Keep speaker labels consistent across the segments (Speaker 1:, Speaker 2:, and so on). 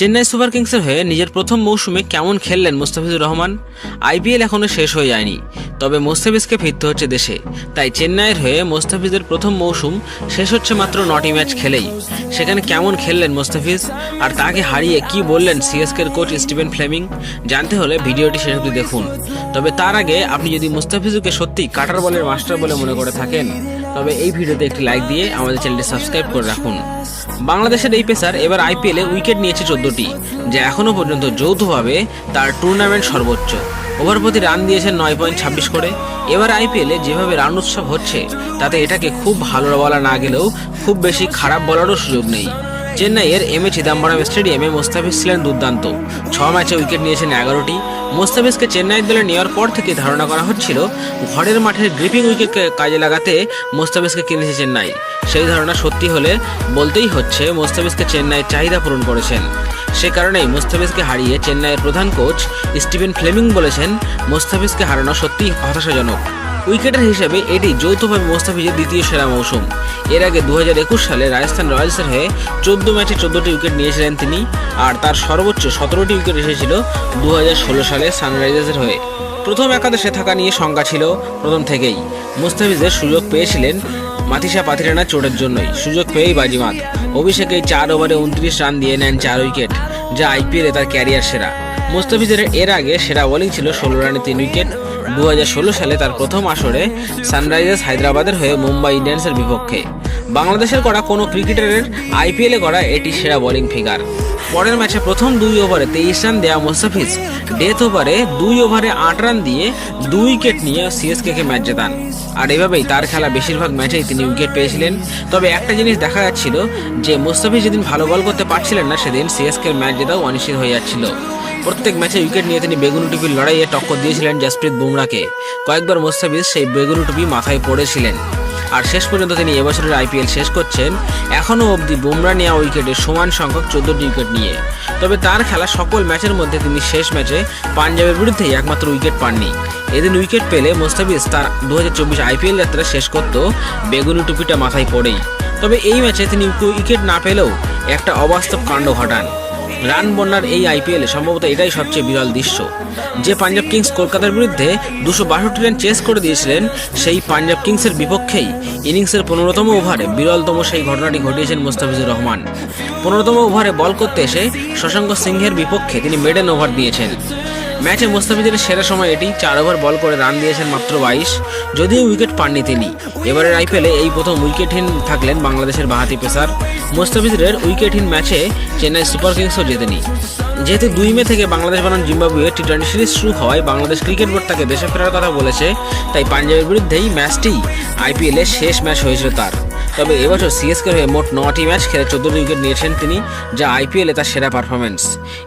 Speaker 1: Chennai super কিংসের হয়ে নিজের প্রথম মৌসুমে কেমন খেললেন মুস্তাফিজুর রহমান? আইপিএল এখনও শেষ হয়ে যায়নি, তবে মোস্তাফিজকে ফিরতে হচ্ছে দেশে। তাই চেন্নাইয়ের হয়ে মোস্তাফিজের প্রথম মৌসুম শেষ হচ্ছে মাত্র নটি ম্যাচ খেলেই। সেখানে কেমন খেললেন মোস্তাফিজ? আর তাকে হারিয়ে কি বললেন সিএসকের কোচ স্টিভেন ফ্লেমিং? জানতে হলে ভিডিওটি শেষ অবধি দেখুন। তবে তার আগে আপনি যদি মুস্তাফিজুকে সত্যি কাটার বলের মাস্টার বলে মনে করে থাকেন তবে এই ভিডিওতে একটি লাইক দিয়ে আমাদের চ্যানেলটি সাবস্ক্রাইব করে রাখুন। বাংলাদেশের এই পেসার এবার আইপিএলে উইকেট নিয়েছে চোদ্দটি, যা এখনও পর্যন্ত যৌথভাবে তার টুর্নামেন্ট সর্বোচ্চ। ওভার প্রতি রান দিয়েছেন নয় পয়েন্ট ছাব্বিশ করে। এবার আইপিএলে যেভাবে রান উৎসব হচ্ছে, তাতে এটাকে খুব ভালো বলা না গেলেও খুব বেশি খারাপ বলারও সুযোগ নেই। চেন্নাইয়ের এম এ চিদাম্বরম স্টেডিয়ামে মোস্তাফিজ ছিলেন দুর্দান্ত। ছ ম্যাচে উইকেট নিয়েছেন এগারোটি। মোস্তাফিজকে চেন্নাই দলে নেওয়ার পর থেকে ধারণা করা হচ্ছিল, ঘরের মাঠের গ্রিপিং উইকেটকে কাজে লাগাতে মোস্তাফিজকে কিনেছে চেন্নাই। সেই ধারণা সত্যি হলে বলতেই হচ্ছে, মোস্তাফিজকে চেন্নাইয়ের চাহিদা পূরণ করেছেন। সে কারণেই মোস্তাফিজকে হারিয়ে চেন্নাইয়ের প্রধান কোচ স্টিভেন ফ্লেমিং বলেছেন, মোস্তাফিজকে হারানো সত্যিই হতাশাজনক। উইকেটের হিসেবে এটি যৌথভাবে মোস্তাফিজের দ্বিতীয় সেরা মৌসুম। এর আগে দু হাজার একুশ সালে রাজস্থান রয়্যালসের হয়ে চোদ্দ ম্যাচে চোদ্দটি উইকেট নিয়েছিলেন তিনি, আর তার সর্বোচ্চ সতেরোটি উইকেট এসেছিল দু হাজার ষোলো সালে সানরাইজার্সের হয়ে। প্রথম একাদশে থাকা নিয়ে শঙ্কা ছিল প্রথম থেকেই। মুস্তাফিজের সুযোগ পেয়েছিলেন মাথিসা পাথিরানা চোটের জন্যই। সুযোগ পেয়েই বাজিমাত। অভিষেকেই চার ওভারে উনত্রিশ রান দিয়ে নেন চার উইকেট, যা আইপিএলে তার ক্যারিয়ার সেরা। মুস্তাফিজের এর আগে সেরা বোলিং ছিল ষোলো রানে তিন উইকেট। দু হাজার ষোলো সালে তার প্রথম আসরে সানরাইজার্স হায়দ্রাবাদের হয়ে মুম্বাই ইন্ডিয়ান্সের বিপক্ষে। বাংলাদেশের করা কোনো ক্রিকেটারের আইপিএলে করা এটি সেরা বোলিং ফিগার। পরের ম্যাচে প্রথম দুই ওভারে তেইশ রান দেয়া মোস্তাফিজ। ডেথ ওভারে দুই ওভারে আট রান দিয়ে দুই উইকেট নিয়ে সিএসকে কে ম্যাচ জেতান। আর এভাবেই তার খেলা বেশিরভাগ ম্যাচেই তিনি উইকেট পেয়েছিলেন। তবে একটা জিনিস দেখা যাচ্ছিল, যে মোস্তাফিজ যেদিন ভালো বল করতে পারছিলেন না, সেদিন সিএসকে ম্যাচ জেতাও অনিশ্চিত হয়ে যাচ্ছিল। প্রত্যেক ম্যাচে উইকেট নিয়ে তিনি বেগুনি টুপির লড়াইয়ে টক্কর দিয়েছিলেন জাসপ্রীত বুমরাকে। কয়েকবার মোস্তাফিজ সেই বেগুনি টুপি মাথায় পড়েছিলেন আর শেষ পর্যন্ত তিনি এবছরের আইপিএল শেষ করছেন এখনও অবধি বুমরা নেওয়া উইকেটে সমান সংখ্যক চোদ্দটি উইকেট নিয়ে। তবে তার খেলা সকল ম্যাচের মধ্যে তিনি শেষ ম্যাচে পাঞ্জাবের বিরুদ্ধেই একমাত্র উইকেট পাননি। এদিন উইকেট পেলে মোস্তাফিজ তার দু হাজার চব্বিশ আইপিএল যাত্রা শেষ করত বেগুনি টুপিটা মাথায় পড়েই। তবে এই ম্যাচে তিনি উইকেট না পেলেও একটা অবাস্তব কাণ্ড ঘটান। রান বন্যার এই আইপিএলে সম্ভবত এটাই সবচেয়ে বিরল দৃশ্য। যে পাঞ্জাব কিংস কলকাতার বিরুদ্ধে দুশো বাষট্টি রান চেস করে দিয়েছিলেন, সেই পাঞ্জাব কিংসের বিপক্ষেই ইনিংসের পনেরোতম ওভারে বিরলতম সেই ঘটনাটি ঘটিয়েছেন মোস্তাফিজুর রহমান। পনেরোতম ওভারে বল করতে এসে শশাঙ্ক সিংহের বিপক্ষে তিনি মেডেন ওভার দিয়েছেন। ম্যাচে মোস্তাফিজের সেরা সময় এটি। চার ওভার বল করে রান দিয়েছেন মাত্র বাইশ। যদিও উইকেট পাননি তিনি। এবারের আইপিএলে এই প্রথম উইকেটহীন থাকলেন বাংলাদেশের বাহাতি পেসার। মোস্তাফিজের উইকেটহীন ম্যাচে চেন্নাই সুপার কিংসও জেতেনি। যেহেতু দুই মে থেকে বাংলাদেশ বনাম জিম্বাবুয়ে টি টোয়েন্টি সিরিজ শুরু হওয়ায় বাংলাদেশ ক্রিকেট বোর্ড তাকে দেশে ফেরার কথা বলেছে। তাই পাঞ্জাবের বিরুদ্ধেই ম্যাচটি আইপিএলে শেষ ম্যাচ হয়েছিল তার। তবে এবছর সিএসকে হয়ে মোট নটি ম্যাচ খেলে চোদ্দটি উইকেট নিয়েছেন তিনি, যা আইপিএলে তার সেরা পারফরমেন্স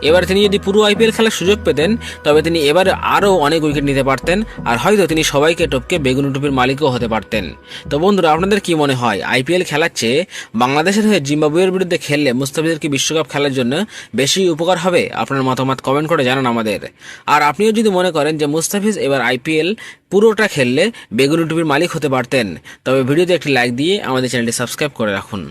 Speaker 1: এবার তিনি যদি পুরো আইপিএল খেলার সুযোগ পেতেন, তবে তিনি এবারে আরও অনেক উইকেট নিতে পারতেন, আর হয়তো তিনি সবাইকে টপকে বেগুনি টুপির মালিকও হতে পারতেন। তো বন্ধুরা, আপনাদের কি মনে হয় আইপিএল খেলার চেয়ে বাংলাদেশের হয়ে জিম্বাবুয়ের বিরুদ্ধে খেললে মুস্তাফিজের কি বিশ্বকাপ খেলার জন্য বেশি উপকার হবে? আপনার মতামত কমেন্ট করে জানান আমাদের। আর আপনিও যদি মনে করেন যে মুস্তাফিজ এবার আইপিএল পুরোটা খেললে বেগুনি টুপির মালিক হতে পারতেন। তবে ভিডিওতে একটি লাইক দিয়ে আমাদের চ্যানেলটি সাবস্ক্রাইব করে রাখুন।